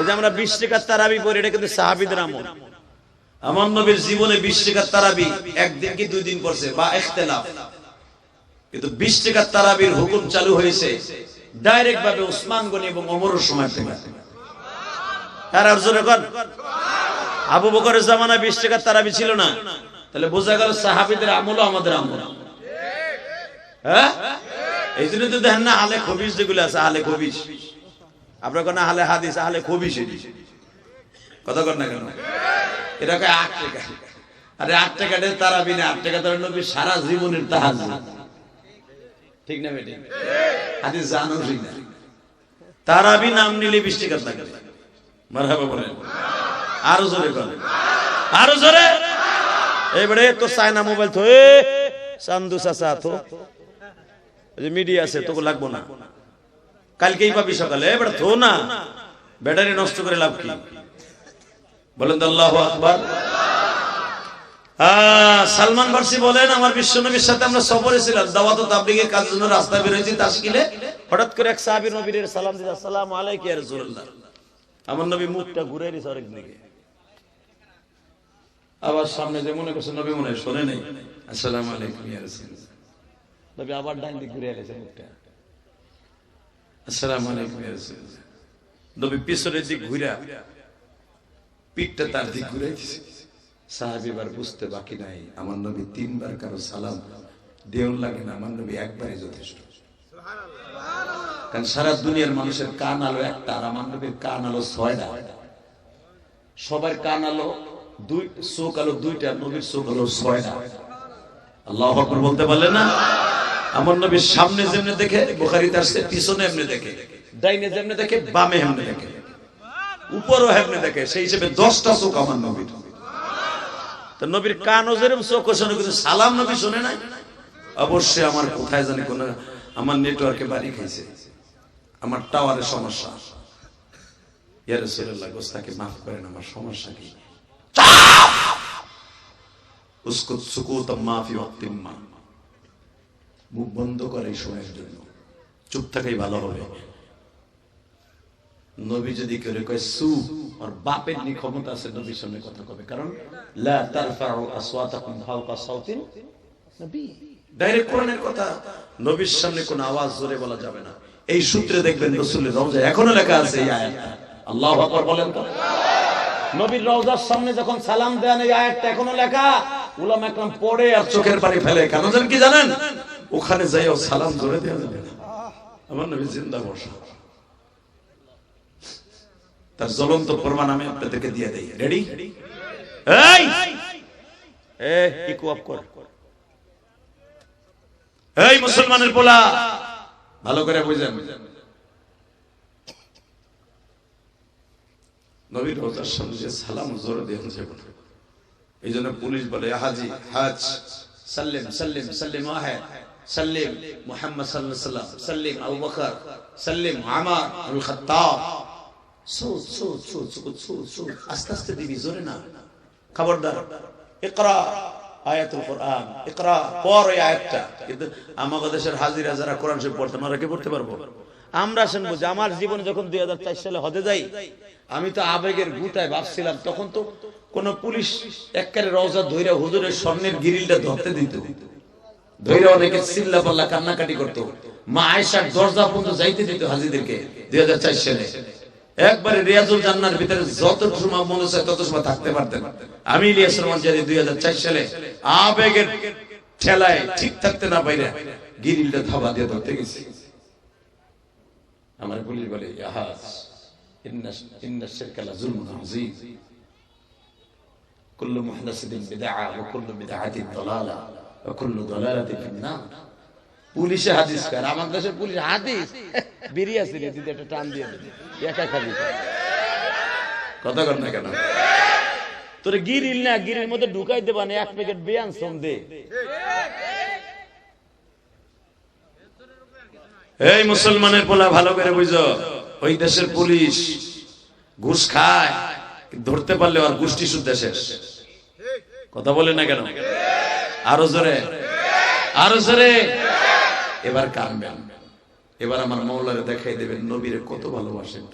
এই যে আমরা বিশ টাকার তারাবি পড়ি, এটা কিন্তু সাহাবিদের আমল। আমার নবীর জীবনে বিশ টাকার তারাবি একদিন কি দুই দিন পড়ছে? বা ইখতিলাফ। কিন্তু বিশ টাকার তারাবির হুকুম চালু হয়েছে ডাইরেক্ট ভাবে ওসমান গনি এবং অমরের সময় থেকে। আবু বকরের জামানায় বিশ টাকার তারাবি ছিল না। তাহলে বোঝা গেল সাহাবিদের আমলও আমাদের আমল। হ্যাঁ? এই জন্য তো দেখেন না আলে খবিস যেগুলো আছে আলে খবিস আপনার কোনো আলে হাদিস আলে খবিস এটি কথা কর না কেন? এটা কয় আট টাকা। আরে আট টাকাতে তারাবি না, আট টাকা তারা নবী সারা জীবনের তাহাজ ঠিক না বেটি? হাদিস জানো ঠিক না। তারাবি নাম নিলে বিশ টাকা থাকে মারহাবা বলেন। আরও জোরে করে আরও জোরে। এবারে তো চায়না মোবাইল এ চান্দু চাচা যে মিডিয়া আছে, তোকে লাগবো না। কালকেই পাবি সকালে এবারে থো না। ব্যাটারি নষ্ট করে লাভ কি? বলেন আল্লাহ আকবার। সালমান ফার্সি বলেন, আমার বিশ্বনবীর সাথে আমরা সফরে ছিলাম। কাজের জন্য রাস্তা বেরোয়েছি হঠাৎ করে এক সাহাবী নবীর সালাম দিতে আসসালামু আলাইকুম ইয়া আমার নবী মুখটা ঘুরে আরেক দিকে। আবার সামনে যে মনে করছে, নবী মনে শোনে নাই। আসসালামু আলাইকুম ইয়া নবী আবার ডান দিকে ঘুরে এলেছে মুখটা। বুঝতে তিনবার কারও সালাম লাগে না একবারই যথেষ্ট। কারণ সারা দুনিয়ার মানুষের কান আলো একটা, আর আমার নবীর কান আলো ছয়টা। সবার কান আলো দুই, চোখ আলো দুইটা, নবীর চোখ আলো ছয়টা। আল্লাহ বলতে পারলে না? আমার নবীর সামনে যেমনি দেখে বুখারিতে আসছে পিছনে এমনি দেখে, ডাইনে যেমনি দেখে, বামে এমনি দেখে, উপরও হেমনে দেখে, সেই হিসেবে দশটা চোখ আমার নবীর। নবীর কানও যেরকম চোখ শোনে কিন্তু সালাম নবী শোনে নাই। অবশ্যই আমার কোথায় জানি কোন, আমার নেটওয়ার্কে বাড়ি খাইছে। আমার টাওয়ারের সমস্যা। ইয়া রাসূলুল্লাহ, গোস্তাকে মাফ করেন, আমার সমস্যা কি? উসকুত সুকুত মাফি ওয়াক্তিম্মা মুখ বন্ধ করে এই সময়ের জন্য। চুপ থাকাই ভালো হবে। নবী যদি করে কয় সু আর বাপের নি ক্ষমতা আছে, নবীর সামনে কথা কবে? কারণ, লা ফাওকা নবী। ডাইরেক্ট কোরআনের কথা, নবীর সামনে কোনো আওয়াজ জোরে বলা যাবে না। এই সূত্রে দেখবেন রওজা এখনও লেখা আছে এই আয়াতটা। আল্লাহু আকবার বলেন তো। নবীর রওজার সামনে যখন সালাম দেন, এই আয়াতটা এখনও লেখা। উলামা একরাম পড়ে আর চোখের পানি ফেলে। কেন জানেন কি জানেন? ওখানে যাইও সালাম জোরে দেওয়া যাবে না। আমার নবী জিন্দা বসা তার জ্বলন্ত প্রমাণ আমি আপনাদেরকে দিয়ে দেই। রেডি এই! এ ইকু আপ কর। এই মুসলমানের পোলা! ভালো করে বুঝেন। নবীর রোজার সামনে যে সালাম জোরে দেন যাবে এই জন্য পুলিশ বলে হাজি হাজ সাল্লিম সাল্লিম সাল্লিম সাল্লিম মুহাম্মদ সাল্লাল্লাহু আলাইহি ওয়াসাল্লাম, সাল্লিম আবু বকর, সাল্লিম আমার সুদ আস্তে আস্তে দিবি, জোরে না। খবরদার, ইকরা আয়াতুল কোরআন, ইকরা পড় এই আয়াতটা। কিন্তু আমাদের দেশের হাজিরা যারা কোরআন শরীফ পড়তে ওরা কি পড়তে পারব? আমরা শুন বুঝি আমার জীবনে যখন দুই সালে হদে যাই, আমি তো আবেগের গুতায় ভাবছিলাম, তখন তো কোন পুলিশ এককারে রওজা ধইরা হুজুরের স্বর্ণের গিরিলটা ধরতে দিত। ধৈর্য অনেকে চিল্লা পাল্লা কান্নাকাটি করতো। মা আয়েশার দরজা পর্যন্ত যাইতে দিত হাজিদেরকে দুই সালে। একবারে রিয়াজুল জান্নার ভিতরে যত সময় মনে চায় তত সময় থাকতে পারতেন। আমি ইলিয়াস রহমান জানি দুই সালে আবেগের ঠেলায় ঠিক থাকতে না পাইরে গিরিলটা ধাবা দিয়ে ধরতে গেছি। আমার পুলিশ বলে ইয়াহাস ইন্না ইন্না শিরকা লা আযীম। কুল্লু মুহদাসিতিন বিদআ ওয়া কুল্লু বিদআতিন দালালা। পুলিশে পুলিশ টান ঢুকাই দেবা না, এক প্যাকেট বেয়ান সোম এই মুসলমানের পোলা, ভালো করে বুঝো। ওই দেশের পুলিশ ঘুষ খায় ধরতে পারলে আর গোষ্ঠী শুদ্ধ শেষ। কথা বলে না কেন? আরও জোরে। আরও জোরে। এবার কানবেন। এবার আমার মৌলারে দেখাই দেবেন, নবীরে কত ভালোবাসেন।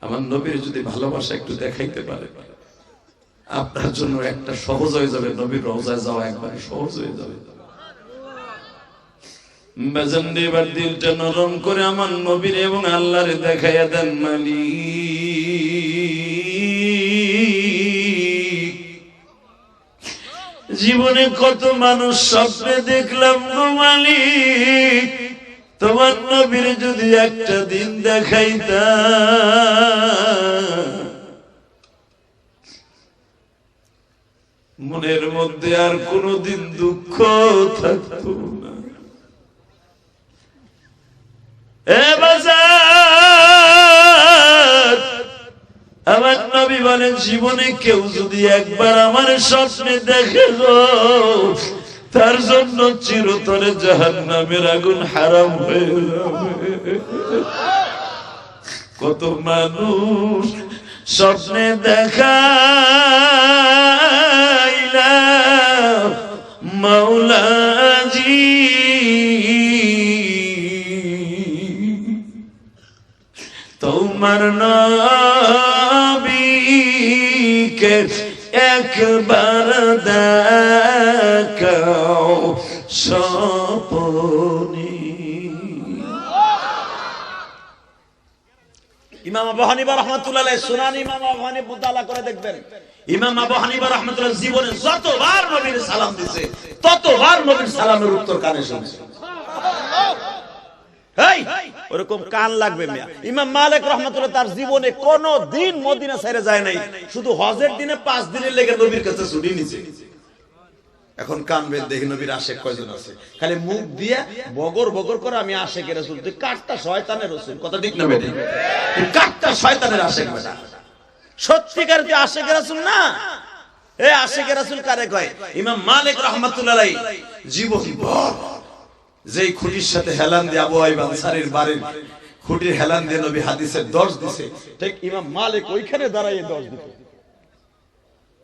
আমার নবীর যদি ভালোবাসা একটু দেখাইতে পারে। আপনার জন্য একটা সহজ হয়ে যাবে, নবীর রওজায় যাওয়া একবারে সহজ হয়ে যাবে। বেজান্ডি এবার দিলটা নরম করে আমার নবীর এবং আল্লাহরে দেখাইয়া দেন মালিক। জীবনে কত মানুষ স্বপ্নে দেখলাম গো তোমার নবীর যদি একটা দিন দেখাইতা, মনের মধ্যে আর কোনদিন দুঃখ থাকতো না। এ বাজার আমার নবী বলেন, জীবনে কেউ যদি একবার আমার স্বপ্নে দেখে তার জন্য চিরতরে জাহান নামের আগুন হারাম হয়ে কত মানুষ স্বপ্নে দেখা মাওলাজি। তোমার নবীকে একবার দেখাও সপনি ইমাম আবু হানিফা রহমাতুল্লাহ সুনান ইমাম আবু হানিফা মুতালা করে দেখবেন। ইমাম আবু হানিফা রাহমাতুল্লাহ জীবনে যতবার নবীর সালাম দিছে, ততবার নবীর সালামের উত্তর কানে শুনছে। দেখি খালি মুখ দিয়ে বগর বগর করে আমি আশেকের রাসূল। তুই কাটটা শয়তানের রাসূল। কথা ঠিক না তুই কাটটা শয়তানের আশেক বেটা। সত্যিকার তুই আশেকের রাসূল না? এ আশেকের রাসূল কারে কয়? ইমাম মালিক রহমাতুল্লাহ জীবন যেই খুঁটির সাথে হেলান দিয়ে আবু আইব আনসারীর বাড়ির খুঁটির হেলান দিয়ে নবী হাদিসের দশ দিছে, ঠিক ইমাম মালিক ওইখানে দাঁড়াইয়ে দশ দিত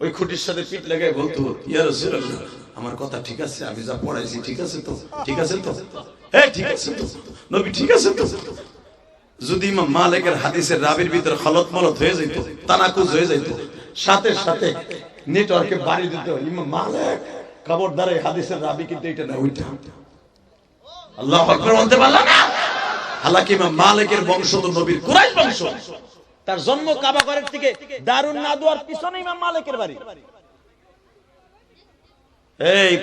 ওই খুঁটির সাথে পিঠ লাগাই বলতো, ইয়া রাসূলুল্লাহ, আমার কথা ঠিক আছে, আমি যা পড়াইছি ঠিক আছে তো? ঠিক আছে তো? হ্যাঁ ঠিক আছে তো। নবী, ঠিক আছে তো? যদি ইমাম মালিকের হাদিসের রাবির ভিতরে খলত মলত হয়ে যেত তানাকুজ হয়ে যেত সাথে সাথে নেটওয়ার্কে বাড়ি দিত, ইমাম মালিক খবরদার এই হাদিসের রাবি কিন্তু এটা না, ওইটা। আল্লাহ আকবার বলতে পারলা না? মালিকের বংশ তো নবীর কুরাইশ বংশ। তার জন্ম থেকে দারুণ পিছনে ইমাম মালিকের বাড়ি। এই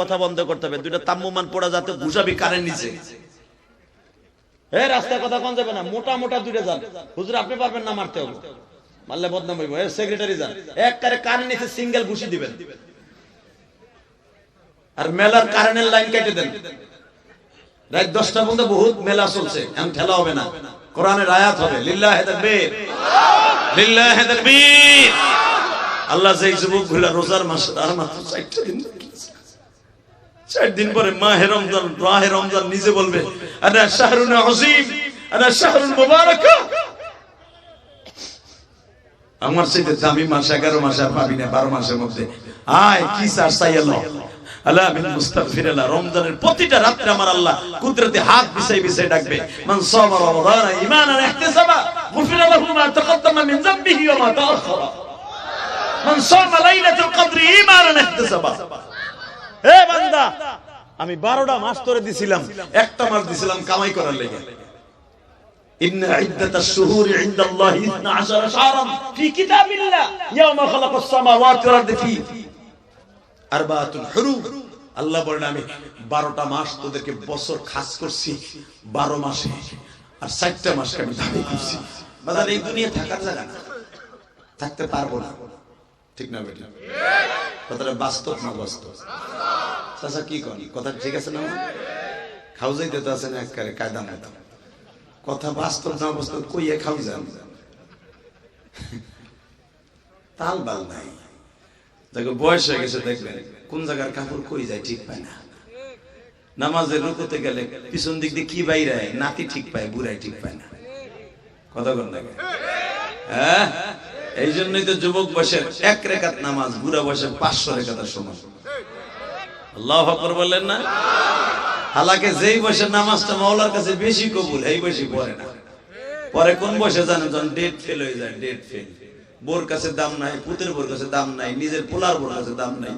কথা বন্ধ করতে হবে তাম্মুমান যাতে নিচে। এ রাস্তায় কথা যাবে না, মোটা মোটা দুইটা যান। হুজুর, আপনি পারবেন না মারতে হবে। মারলে বদনাম হইব। সেক্রেটারি যান। এক কারে কান নিচে সিঙ্গেল ঘুষি দিবেন। আর মেলার কারেন্টের লাইন কেটে দেন। রাত দশটা পর্যন্ত বহুত মেলা চলছে। এখন ঠেলা হবে না। কোরআনের আয়াত হবে। লিল্লাহে তাকবীর। লিল্লাহে তাকবীর। আল্লাহ যে যুবকগুলা রোজার মাস আর মাত্র চারটা দিন চার দিন পরে মাহে রমজান মাহে রমজান নিজে বলবে, আনা শাহরুন আজিম আনা শাহরুন মুবারাক। আমার সাথে দামি মাস এগারো মাসে আর পাবি না, বারো মাসের মধ্যে। আয়, কি চার চাই আল্লাহ আল্লাহ বিন মুস্তাগফির আল্লাহ রমজানের প্রতিটা রাতে আমার আল্লাহ কুদরতে হাত বিছাই বিছাই ডাকবে মান সামা রমাদান ঈমানান ইহতিসাবা গুফির লাহু মা তাকদ্দামা মিন যামবিহি ওয়া মা তাআখারা মান সামা লাইলাতুল কদর ঈমানান ইহতিসাবা এ বান্দা আমি বারোটা মাস তোরে দিছিলাম একটা মাস দিছিলাম কামাই করার লেগে إن عدة الشهور عند الله 12 شهرا في كتاب الله يوم خلق السماوات والأرض আর বা হরু আল্লাহ বলেন, আমি বারোটা মাস তোদেরকে বছর খাস করছি, বারো মাসে, আর চারটা মাসকে আমি দাবি করছি। এই দুনিয়া থাকা যায় না। থাকতে পারব না। বাস্তব না কি কন? কথা ঠিক আছে না? খাও যাইতে তো আছেন একবারে কায়দা মতো কথা বাস্তব না বাস্তব কইয়ে খাও যান। তাল বাল নাই। দেখো বয়স হয়ে গেছে, দেখবেন। কোন জায়গার কাপড় কই যায় ঠিক পায় না। নামাজের রুকুতে গেলে পিছন দিক দিয়ে কি বাইরে নাতি ঠিক পায়, বুড়াই ঠিক পায় না। কথা কোন? হ্যাঁ? এই জন্যই তো যুবক বয়সের এক রেখাত নামাজ, বুড়া বয়সের পাঁচশো রেখাতের সমান। আল্লাহ আকবর বললেন না? হালাকে যেই বয়সের নামাজটা মাওলার কাছে বেশি কবুল, এই বয়সে পড়ে না। পরে কোন বয়সে জানেন যখন ডেট ফেল হয়ে যায় ডেট ফেল বোর কাছে দাম নাই, পুতের বোর কাছে দাম নাই, নিজের পোলার বোর কাছে দাম নাই,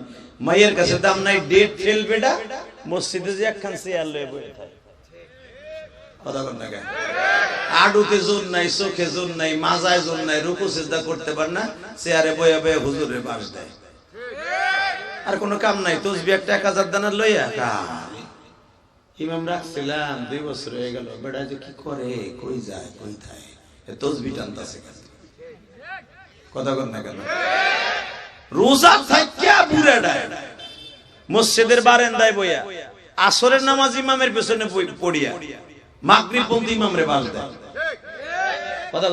মায়ের কাছে দাম নাই, ডেট ফেল বেটা, মসজিদে যে একখান চেয়ার লয়ে মাজায় নাই করতে না, চেয়ারে বয়ে বয়ে হুজুরে বাস দেয়। আর কোনো কাম নাই, তসবি একটা এক হাজার লইয়া। ইমাম রাখছিলাম, দুই বছর হয়ে গেল যে কি করে, কই যায় থাকে তসবি কথা রোজা মসজিদের বারেন্দায় বইয়া, আসরের নামাজ ইমামের পেছনে পড়িয়া দেয়। কথা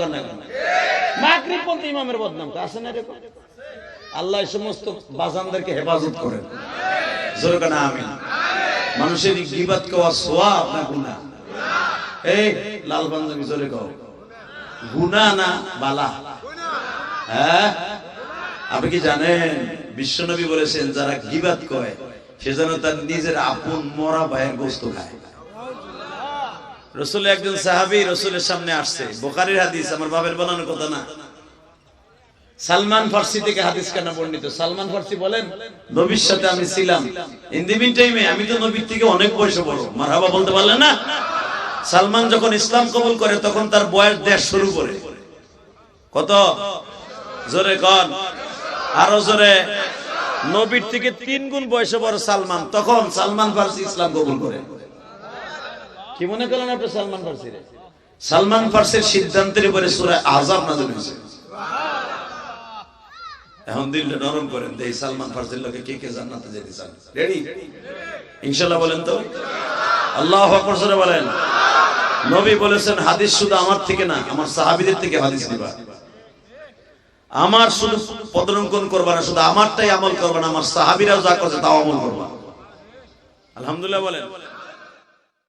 ইমামের বদনাম না আল্লাহ সমস্ত বাজানদেরকে হেফাজত করেন। জোরে আমিন। মানুষের গিবাত কওয়া সোয়াব না গুনাহ? এই, লাল পাঞ্জাবি জোরে কও। না বালা হ্যাঁ? আপনি কি জানেন বিশ্বনবী বলেছেন, যারা গিবাত কয় সে যেন তার নিজের আপন মরা ভাইয়ের গোস্ত খায়। রসুল একজন সাহাবী রসুলের সামনে আসছে। বোখারির হাদিস, আমার বাবার বানানোর কথা না। সালমান ফার্সি থেকে হাদিস কেন বর্ণিত। সালমান ফার্সি বলেন, নবীর সাথে আমি ছিলাম। ইন টাইমে আমি তো নবীর থেকে অনেক বয়সে বড়। মারহাবা বলতে পারলেন না? সালমান যখন ইসলাম কবুল করে, তখন তার বয়স দেশ শুরু করে কত? জোরে কন। আরও জোরে। নবীর থেকে তিন গুণ বয়সে বড় সালমান। তখন সালমান ফার্সি ইসলাম কবুল করে। কি মনে করলেন আপনি সালমান ফার্সি সালমান ফার্সির সিদ্ধান্তের উপরে সূরা আযাব নাযিল হয়েছে। এখন দিলটা নরম করেন। দেই, সালমান ফার্সির লোকে কে কে জান্নাতে যেতে চান? রেডি ইনশাআল্লাহ বলেন তো? আল্লাহ আকবার বলেন। নবী বলেছেন, হাদিস শুধু আমার থেকে না, আমার সাহাবীদের থেকে হাদিস নিবা আমার শুধু পদরঙ্কন করবা না, শুধু আমারটাই আমল করবা না, আমার সাহাবিরাও যা করছে তাও আমল করবা। আলহামদুলিল্লাহ বলেন।